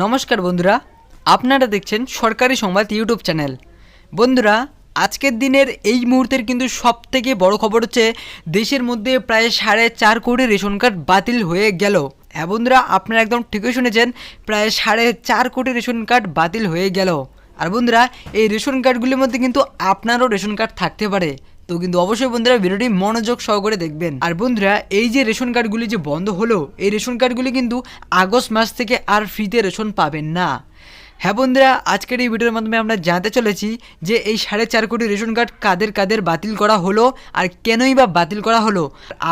নমস্কার বন্ধুরা, আপনারা দেখছেন সরকারি সংবাদ ইউটিউব চ্যানেল। বন্ধুরা, আজকের দিনের এই মুহূর্তের কিন্তু সব থেকে বড় খবর হচ্ছে, দেশের মধ্যে প্রায় সাড়ে চার কোটি রেশন কার্ড বাতিল হয়ে গেল। হ্যাঁ বন্ধুরা, আপনারা একদম ঠিকই শুনেছেন, প্রায় সাড়ে চার কোটি রেশন কার্ড বাতিল হয়ে গেল। আর বন্ধুরা, এই রেশন কার্ডগুলির মধ্যে কিন্তু আপনারও রেশন কার্ড থাকতে পারে। তো কিন্তু অবশ্যই বন্ধুরা ভিডিওটি মনোযোগ সহকারে দেখবেন। আর বন্ধুরা, এই যে রেশন কার্ডগুলি যে বন্ধ হলো, এই রেশন কার্ডগুলি কিন্তু আগস্ট মাস থেকে আর ফ্রিতে রেশন পাবেন না। হ্যাঁ বন্ধুরা, আজকের এই ভিডিওর মাধ্যমে আমরা জানতে চলেছি যে এই সাড়ে চার কোটি রেশন কার্ড কাদের কাদের বাতিল করা হলো আর কেনই বা বাতিল করা হলো।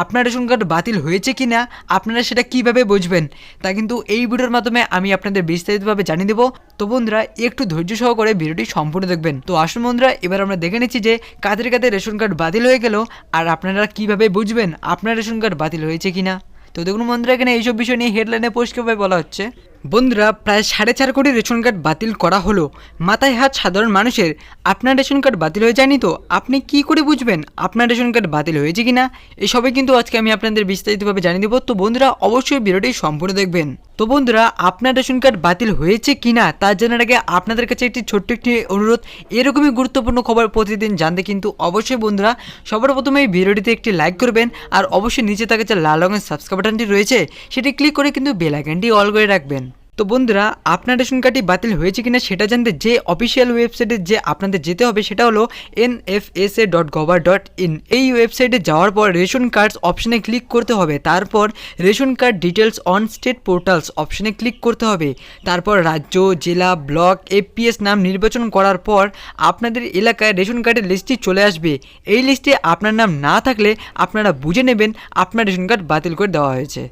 আপনার রেশন কার্ড বাতিল হয়েছে কি না আপনারা সেটা কীভাবে বুঝবেন, তা কিন্তু এই ভিডিওর মাধ্যমে আমি আপনাদের বিস্তারিতভাবে জানিয়ে দেবো। তো বন্ধুরা, একটু ধৈর্য সহকারে ভিডিওটি সম্পূর্ণ দেখবেন। তো আসুন বন্ধুরা, এবার আমরা দেখে নিচ্ছি যে কাদের কাদের রেশন কার্ড বাতিল হয়ে গেল আর আপনারা কীভাবে বুঝবেন আপনার রেশন কার্ড বাতিল হয়েছে কি না তো দেখুন বন্ধুরা, এখানে এইসব বিষয় নিয়ে হেডলাইনে পরিষ্কারভাবে বলা হচ্ছে। বন্ধুরা, প্রায় সাড়ে চার কোটি রেশন কার্ড বাতিল করা হলো। মাথায় হাত সাধারণ মানুষের, আপনার রেশন কার্ড বাতিল হয়ে যায়নি তো? আপনি কি করে বুঝবেন আপনার রেশন কার্ড বাতিল হয়েছে কি না এসবে কিন্তু আজকে আমি আপনাদের বিস্তারিতভাবে জানিয়ে দেবো। তো বন্ধুরা, অবশ্যই ভিডিওটি সম্পূর্ণ দেখবেন। তো বন্ধুরা, আপনার রেশন কার্ড বাতিল হয়েছে কিনা তার জানার আগে আপনাদের কাছে একটি ছোট্ট একটি অনুরোধ। এরকমই গুরুত্বপূর্ণ খবর প্রতিদিন জানতে কিন্তু অবশ্যই বন্ধুরা, সবার প্রথমে এই ভিডিওটিতে একটি লাইক করবেন আর অবশ্যই নিচে থাকে যে লাল রঙের সাবস্ক্রাইব বাটনটি রয়েছে, সেটি ক্লিক করে কিন্তু বেলাইকানটি অল করে রাখবেন। তো বন্ধুরা, আপনার রেশন কার্ডটি বাতিল হয়েছে কিনা সেটা জানতে যে অফিসিয়াল ওয়েবসাইটে যে আপনাদের যেতে হবে সেটা হলো N F S A dot gov dot in এই ওয়েবসাইটে যাওয়ার পর রেশন কার্ডস অপশনে ক্লিক করতে হবে। তারপর ration card details on state portals অপশনে ক্লিক করতে হবে। তারপর রাজ্য, জেলা ব্লক এপিএস নাম নির্বাচন করার পর আপনাদের এলাকায় রেশন কার্ডের লিস্টটি চলে আসবে। এই লিস্টে আপনার নাম না থাকলে আপনারা বুঝে নেবেন আপনার রেশন কার্ড বাতিল করে দেওয়া হয়েছে।